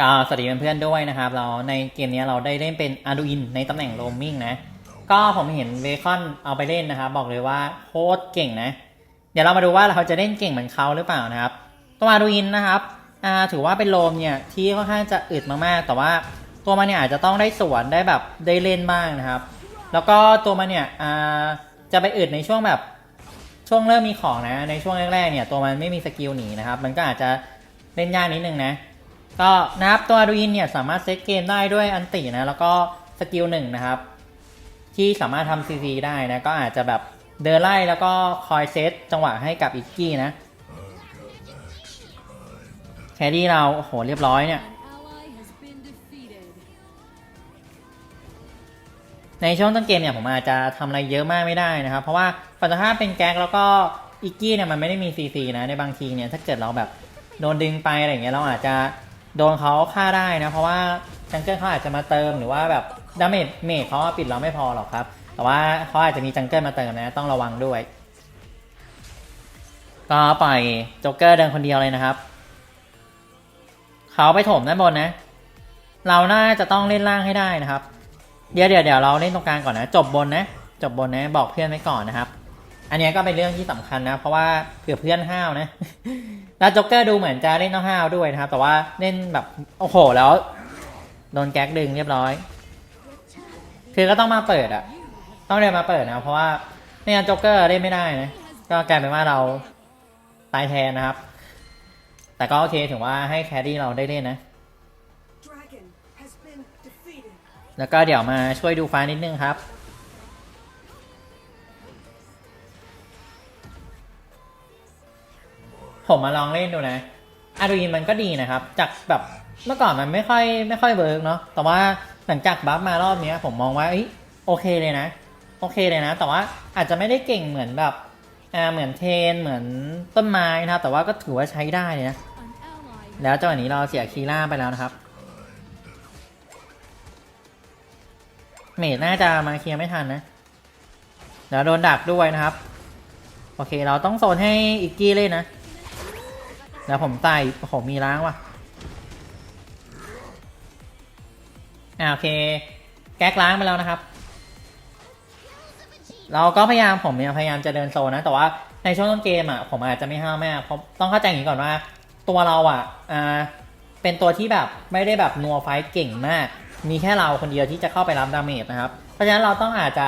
ก็สวัสดีเพื่อนๆด้วยนะครับ เราในเกมนี้เราได้เล่นเป็นอาร์ดูอินในตำแหน่งโรมมิ่งนะ ก็ผมเห็นเบคอนเอาไปเล่นนะครับ บอกเลยว่าโคตรเก่งนะ เดี๋ยวเรามาดูว่าเราจะเล่นเก่งเหมือนเขาหรือเปล่านะครับ ตัวอาร์ดูอินนะครับถือว่าเป็นโรมเนี่ยที่ค่อนข้างจะอึดมากๆ แต่ว่าตัวมันเนี่ยอาจจะต้องได้สวนได้แบบได้เล่นบ้างนะครับ แล้วก็ตัวมันเนี่ยจะไปอึดในช่วงแบบช่วงเริ่มมีของนะ ในช่วงแรกๆเนี่ยตัวมันไม่มีสกิลหนีนะครับ มันก็อาจจะเล่นยากนิดนึงนะ ก็นะครับตัวอาดูอินเนี่ยสามารถเซตเกมได้ด้วยอันตินะแล้วก็สกิลหนึ่งนะครับ ที่สามารถทำซีซีได้นะก็อาจจะแบบเดินไล่แล้วก็คอยเซตจังหวะให้กับอิกกี้นะแครี่เราโอ้โหเรียบร้อยเนี่ยในช่วงต้นเกมเนี่ยผมอาจจะทำอะไรเยอะมากไม่ได้นะครับ เพราะว่าปัจจุบันเป็นแก๊กแล้วก็อิกกี้เนี่ยมันไม่ได้มีซีซีนะในบางทีเนี่ยถ้าเกิดเราแบบโดนดึงไปอะไรเงี้ยเราอาจจะ โดนเขาฆ่าได้นะ เพราะว่าจังเกิลเขาอาจจะมาเติมหรือว่าแบบดาเมจเมจเขาปิดเราไม่พอหรอกครับ แต่ว่าเขาอาจจะมีจังเกิลมาเติมนะต้องระวังด้วย ก็ปล่อยโจ๊กเกอร์เดินคนเดียวเลยนะครับเขาไปถมด้านบนนะ เราน่าจะต้องเล่นล่างให้ได้นะครับ เดี๋ยวเดี๋ยวเดี๋ยวเราเล่นตรงกลางก่อนนะ จบบนนะ จบบนนะ บอกเพื่อนไว้ก่อนนะครับ อันนี้ก็เป็นเรื่องที่สำคัญนะ เพราะว่าเผื่อเพื่อนห้าวนะ แล้วจ็อกเกอร์ดูเหมือนจะเล่นต้องห้าวด้วยนะครับ แต่ว่าเล่นแบบโอ้โหแล้วโดนแก๊กดึงเรียบร้อย คือก็ต้องมาเปิดอะต้องเดินมาเปิดนะเพราะว่าไม่งั้นจ็อกเกอร์เล่นไม่ได้นะก็กลายเป็นว่าเราตายแทนนะครับ แต่ก็โอเคถือว่าให้แคดดี้เราได้เล่นนะ Dragon has been defeated. แล้วก็เดี๋ยวมาช่วยดูฟ้านิดนึงครับ ผมมาลองเล่นดูนะอาดูอินมันก็ดีนะครับ จากแบบเมื่อก่อนมันไม่ค่อยไม่ค่อยเวิร์กเนาะแต่ว่าหลังจากบัฟมารอบนี้ผมมองว่าเอ้ยโอเคเลยนะ โอเคเลยนะ แต่ว่าอาจจะไม่ได้เก่งเหมือนแบบอ่าเหมือนเทนเหมือนต้นไม้นะครับ แต่ว่าก็ถือว่าใช้ได้เลยนะแล้วจังหวะนี้เราเสียคีร่าไปแล้วนะครับ เมดน่าจะมาเคลียร์ไม่ทันนะแล้วโดนดักด้วยนะครับ โอเคเราต้องโซนให้อิกกี้เล่นนะ แล้วผมตายผมมีล้างว่ะอ่าโอเค แก๊กล้างไปแล้วนะครับ เราก็พยายามผมเนี่ยพยายามจะเดินโซนนะ แต่ว่าในช่วงต้นเกมอะผมอาจจะไม่ห้าวมากเพราะต้องเข้าใจอย่างนี้ก่อนว่า ตัวเราอะอ่าเป็นตัวที่แบบไม่ได้แบบนัวไฟต์เก่งมาก มีแค่เราคนเดียวที่จะเข้าไปรับดาเมจนะครับ เพราะฉะนั้นเราต้องอาจจะ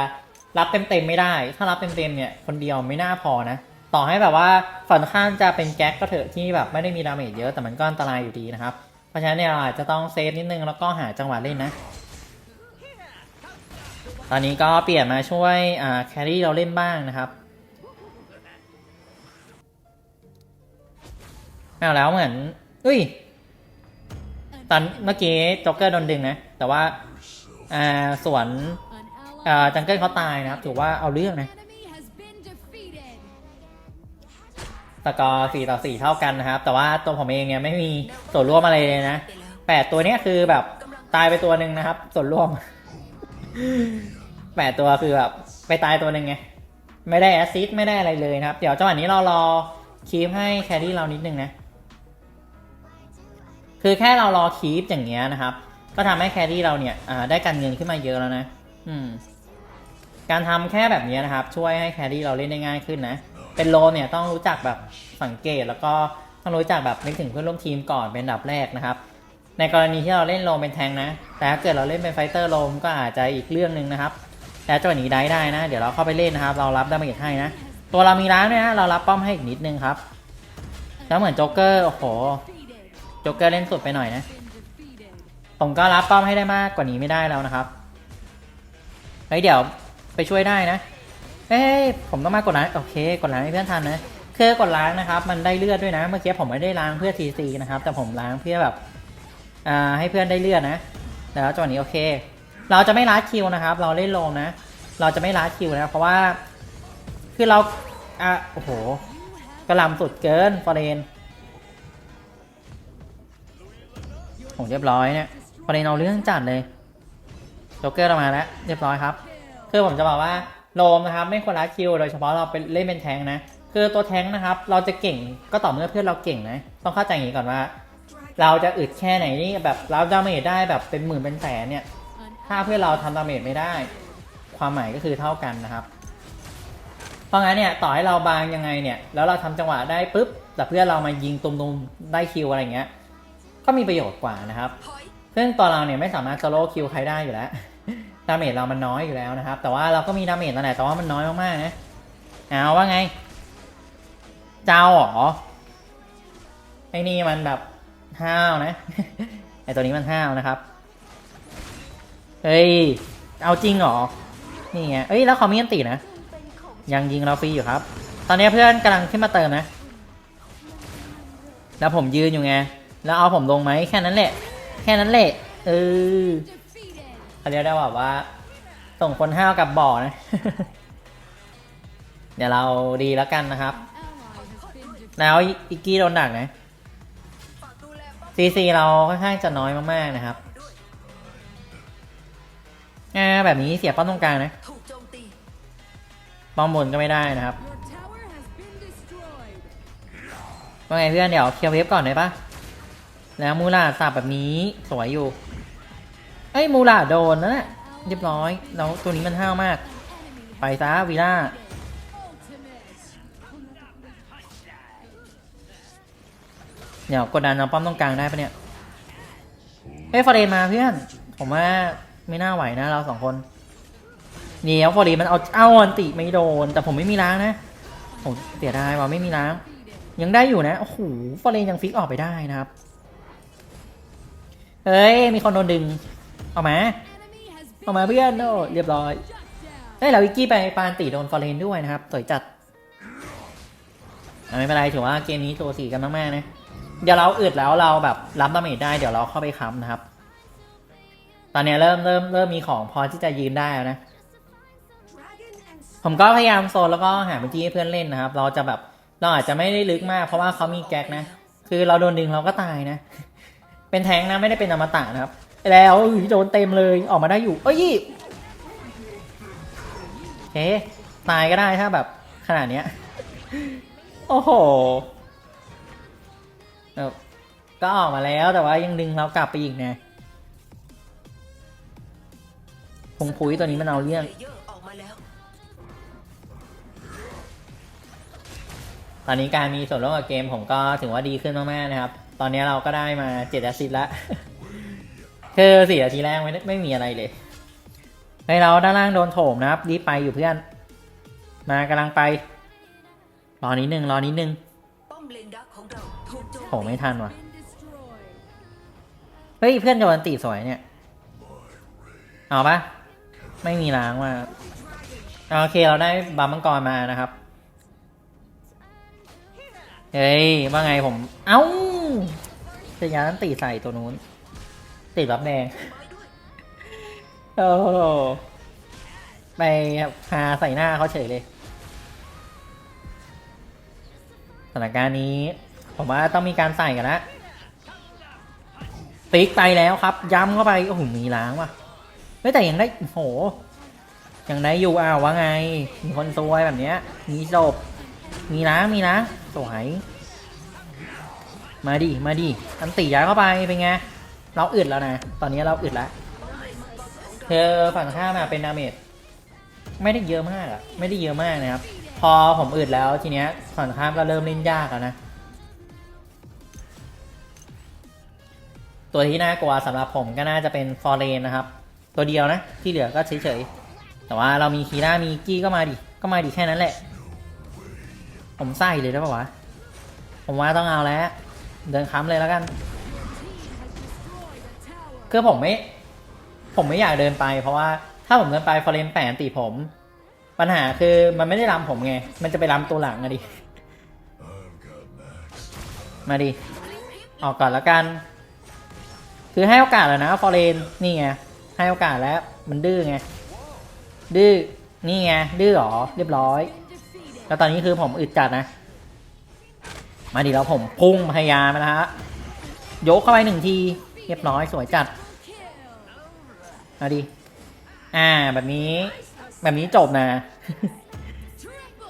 รับเต็มๆไม่ได้ ถ้ารับเต็มๆเนี่ยคนเดียวไม่น่าพอนะ ต่อให้แบบว่าฝั่งข้างจะเป็นแก๊กก็เถอะที่แบบไม่ได้มีดาเมจเยอะแต่มันก็อันตรายอยู่ดีนะครับ เพราะฉะนั้นเนี่ยเราอาจจะต้องเซฟนิดนึงแล้วก็หาจังหวะเล่นนะ ตอนนี้ก็เปลี่ยนมาช่วยอ่าแครี่เราเล่นบ้างนะครับเอาแล้วเหมือนอุ้ยตอนเมื่อกี้จ็อกเกอร์โดนดึงนะ แต่ว่าอ่าสวนอ่าจังเกิลเขาตายนะครับ ถือว่าเอาเรื่องนะ สกอร์4ต่อ4เท่ากันนะครับ แต่ว่าตัวผมเองเนี่ยไม่มีส่วนร่วมอะไรเลยนะแปดตัวเนี้ยคือแบบตายไปตัวหนึ่งนะครับ ส่วนร่วมแปดตัวคือแบบไปตายตัวหนึ่งไงไม่ได้แอสซิสต์ไม่ได้อะไรเลยนะครับ เดี๋ยวจังหวะนี้เรารอคีปให้แครี่เรานิดนึงนะคือแค่เรารอคีปอย่างเงี้ยนะครับ ก็ทำให้แครี่เราเนี่ยได้การเงินขึ้นมาเยอะแล้วนะ อืม การทำแค่แบบนี้นะครับ ช่วยให้แครี่เราเล่นได้ง่ายขึ้นนะ เป็นโลเนี่ยต้องรู้จักแบบสังเกตแล้วก็ต้องรู้จักแบบนึกถึงเพื่อนร่วมทีมก่อนเป็นอันดับแรกนะครับ ในกรณีที่เราเล่นโลเป็นแทงนะ แต่ถ้าเกิดเราเล่นเป็นไฟเตอร์โลมก็อาจจะอีกเรื่องหนึ่งนะครับแต่จังหวะนี้ได้ได้นะ เดี๋ยวเราเข้าไปเล่นนะครับ เรารับดาเมจให้นะ ตัวเรามีร้านด้วยนะ เรารับป้อมให้อีกนิดนึงครับ แล้วเหมือนโจ๊กเกอร์ โอ้โห โจ๊กเกอร์เล่นสุดไปหน่อยนะ ผมก็รับป้อมให้ได้มากกว่านี้ไม่ได้แล้วนะครับ เฮ้ยเดี๋ยว ไปช่วยได้นะ เอ้ยผมต้องมากดล้างโอเค กดล้างให้เพื่อนทันนะคือกดล้างนะครับ มันได้เลือดด้วยนะ เมื่อกี้ผมไม่ได้ล้างเพื่อทีซีนะครับ แต่ผมล้างเพื่อแบบอ่าให้เพื่อนได้เลือดนะ แล้วจังหวะนี้โอเค เราจะไม่ล้าคิวนะครับ เราเล่นโลมนะ เราจะไม่ล้าคิวนะ เพราะว่า คือเราอะโอ้โหกระลำสุดเกินฟอเรนผมเรียบร้อยเนี่ยฟอเรนเอาเรื่องจัดเลยโจ๊กเกอร์เรามาแล้ว เรียบร้อยครับ คือผมจะบอกว่าโลมนะครับไม่ควรละคิว โดยเฉพาะเราเป็นเล่นเป็นแทงนะ คือตัวแทงนะครับ เราจะเก่งก็ต่อเมื่อเพื่อนเราเก่งนะ ต้องเข้าใจอย่างนี้ก่อนว่า เราจะอึดแค่ไหนนี่แบบเราดาเมจได้แบบเป็นหมื่นเป็นแสนเนี่ย ถ้าเพื่อนเราทำดาเมจไม่ได้ ความหมายก็คือเท่ากันนะครับ เพราะงั้นเนี่ยต่อให้เราบางยังไงเนี่ยแล้วเราทำจังหวะได้ปุ๊บแต่เพื่อนเรามายิงตุมๆได้คิวอะไรเงี้ย ก็มีประโยชน์กว่านะครับ ซึ่งตัวเราเนี่ยไม่สามารถโซโล่คิวใครได้อยู่แล้ว ดาเมจเรามันน้อยอยู่แล้วนะครับ แต่ว่าเราก็มีดาเมจนั่นแหละแต่ว่ามันน้อยมากๆนะเอาว่าไง เจ้าหรอไอ้นี่มันแบบห้าวนะไอตัวนี้มันห้าวนะครับเฮ้ยเอาจริงหรอนี่ไงเอ้ยแล้วเขามีอันตีนะยังยิงเราฟรีอยู่ครับ ตอนนี้เพื่อนกำลังขึ้นมาเติมนะ แล้วผมยืนอยู่ไง แล้วเอาผมลงไหมแค่นั้นแหละ แค่นั้นแหละ เออ เขาเรียกได้ว่าว่า ส่งคนห้าวกับบ่อนะ เดี๋ยวเราดีแล้วกันนะครับ แล้วอิกกี้โดนดักนะซีซีเราค่อนข้างจะน้อยมากๆนะครับอ่าแบบนี้เสียป้อมตรงกลางนะป้อมบนก็ไม่ได้นะครับว่าไงเพื่อนเดี๋ยวเคลียร์เวฟก่อนได้ปะแล้วมูลาสับแบบนี้สวยอยู่ อ้ยมูลาโดนนะน่ะเรียบร้อย แล้วตัวนี้มันห้าวมาก ไปซะวีล่าเดี๋ยวกดดันเอาป้อมตรงกลางได้ปะเนี่ยเฮ้ยฟอร์เรนมาเพื่อน ผมว่าไม่น่าไหวนะเราสองคนเดี๋ยวฟอร์เรนมันเอาเอาอันติไม่โดน แต่ผมไม่มีล้างนะผมเสียดายว่าไม่มีล้าง ยังได้อยู่นะโอ้โหฟอร์เรนยังฟิกออกไปได้นะครับเฮ้ยมีคนโดนดึง เอามา เอามาเพื่อนโอ้เรียบร้อยได้ยเราวิกกี้ไปปานตีโดนฟอร์เรนด้วยนะครับสวยจัดไม่เป็นไรถือว่าเกมนี้ตัวสีกันมากๆนะเดี๋ยวเราอึดแล้วเราแบบรับดาเมจได้เดี๋ยวเราเข้าไปค้ำนะครับ ตอนนี้เริ่มเริ่มเริ่มมีของพอที่จะยืนได้แล้วนะ ผมก็พยายามโซนแล้วก็หาพื้นที่ให้เพื่อนเล่นนะครับ เราจะแบบเราอาจจะไม่ได้ลึกมาก เพราะว่าเขามีแก๊กนะ คือเราโดนดึงเราก็ตายนะ เป็นแทงนะไม่ได้เป็นอมตะนะครับ แล้วโดนเต็มเลยออกมาได้อยู่ เอ้ยโอเคตายก็ได้ถ้าแบบขนาดเนี้ย โอ้โหก็ออกมาแล้วแต่ว่ายังดึงเรากลับไปอีกไงพงพุ้ยตัวนี้มันเอาเรื่องเลเยอร์ออกมาแล้วตอนนี้การมีส่วนร่วมกับเกมผมก็ถือว่าดีขึ้นมากๆนะครับ ตอนนี้เราก็ได้มาเจ็ดแอาทิตย์ละ คือสี่นาทีแรกไม่ไม่มีอะไรเลยในเราด้านล่างโดนโถมนะครับรีบไปอยู่เพื่อน มากำลังไป รอนิดนึงรอนิดนึงป้อมเลนดักของเราถูกโจมไม่ทันว่ะ เฮ้ยเพื่อนโดนตีสวยเนี่ย เอาปะไม่มีล้างมาโอเคเราได้บัมมังกรมานะครับ เฮ้ยว่าไงผม เอ้าจะย้านตีใส่ตัวนู้น ติดรับแดงโอ้โหไปพาใส่หน้าเขาเฉยเลย สถานการณ์นี้ ผมว่าต้องมีการใส่กันละติ๊กไปแล้วครับ ย้ำเข้าไป โอ้โห มีล้างว่ะไม่แต่ยังได้ โอ้โห ยังได้อยู่อ้าวว่าไง มีคนซวยแบบเนี้ย มีศพมีล้าง มีล้างสวยมาดิ มาดิอันตีย้ายเข้าไป เป็นไง เราอึดแล้วนะ ตอนนี้เราอึดแล้ว เธอฝั่งข้ามาเป็นดาเมจไม่ได้เยอะมากอะไม่ได้เยอะมากนะครับ พอผมอึดแล้วทีเนี้ยฝั่งข้ามก็เริ่มเล่นยากแล้วนะ ตัวที่น่ากลัวสำหรับผมก็น่าจะเป็นฟอร์เรนนะครับ ตัวเดียวนะ ที่เหลือก็เฉยๆ แต่ว่าเรามีคีร่ามีกี้ก็มาดิ ก็มาดิแค่นั้นแหละ ผมใส่เลยได้ปะวะ ผมว่าต้องเอาแล้ว เดินค้ำเลยแล้วกัน คือผมไม่ ผมไม่อยากเดินไป เพราะว่าถ้าผมเดินไปฟอร์เรนแปนตีผม ปัญหาคือมันไม่ได้ล้ำผมไง มันจะไปล้ำตัวหลังอะดิ มาดิ ออกก่อนแล้วกัน คือให้โอกาสแล้วนะฟอร์เรนนี่ไง ให้โอกาสแล้ว มันดื้อไง ดื้อ นี่ไง ดื้อหรอ เรียบร้อย แล้วตอนนี้คือผมอึดจัดนะ มาดิแล้วผมพุ่งพยายามนะฮะ ยกเข้าไปหนึ่งที เรียบร้อยสวยจัด Kill. มาดิอ่าแบบนี้ แบบนี้จบนะ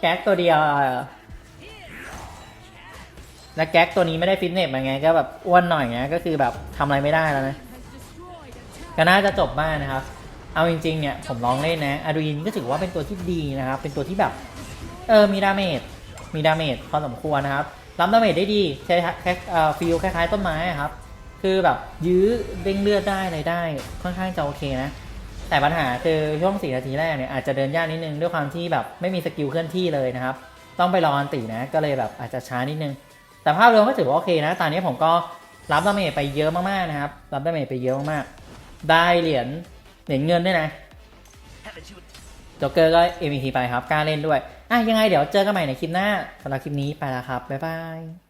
แก๊กตัวเดียว และแก๊กตัวนี้ไม่ได้ฟิตเนสมาไง ก็แบบอ้วนหน่อยไงก็คือแบบทำอะไรไม่ได้แล้วนะ ก็น่าจะจบบ้านนะครับ เอาจริงๆเนี่ยผมลองเล่นนะอาดูอินก็ถือว่าเป็นตัวที่ดีนะครับ เป็นตัวที่แบบ เออมีดาเมจมีดาเมจพอสมควรนะครับรับดาเมจได้ดีใช้แค่ฟิลคล้ายๆต้นไม้ครับ คือแบบยื้อเด้งเลือดได้อะไรได้ค่อนข้างจะโอเคนะ แต่ปัญหาคือช่วงสี่นาทีแรกเนี่ยอาจจะเดินยากนิดนึงด้วยความที่แบบไม่มีสกิลเคลื่อนที่เลยนะครับ ต้องไปรออันตินะ ก็เลยแบบอาจจะช้านิดนึง แต่ภาพรวมก็ถือว่าโอเคนะ ตอนนี้ผมก็รับดาเมจไปเยอะมากๆนะครับ รับดาเมจไปเยอะมากๆ ได้เหรียญเหรียญเงินด้วยนะจ๊กเกอร์ก็ MVP ไปครับกล้าเล่นด้วย อะยังไงเดี๋ยวเจอกันใหม่ในคลิปหน้าสำหรับคลิปนี้ไปแล้วครับ บ๊ายบาย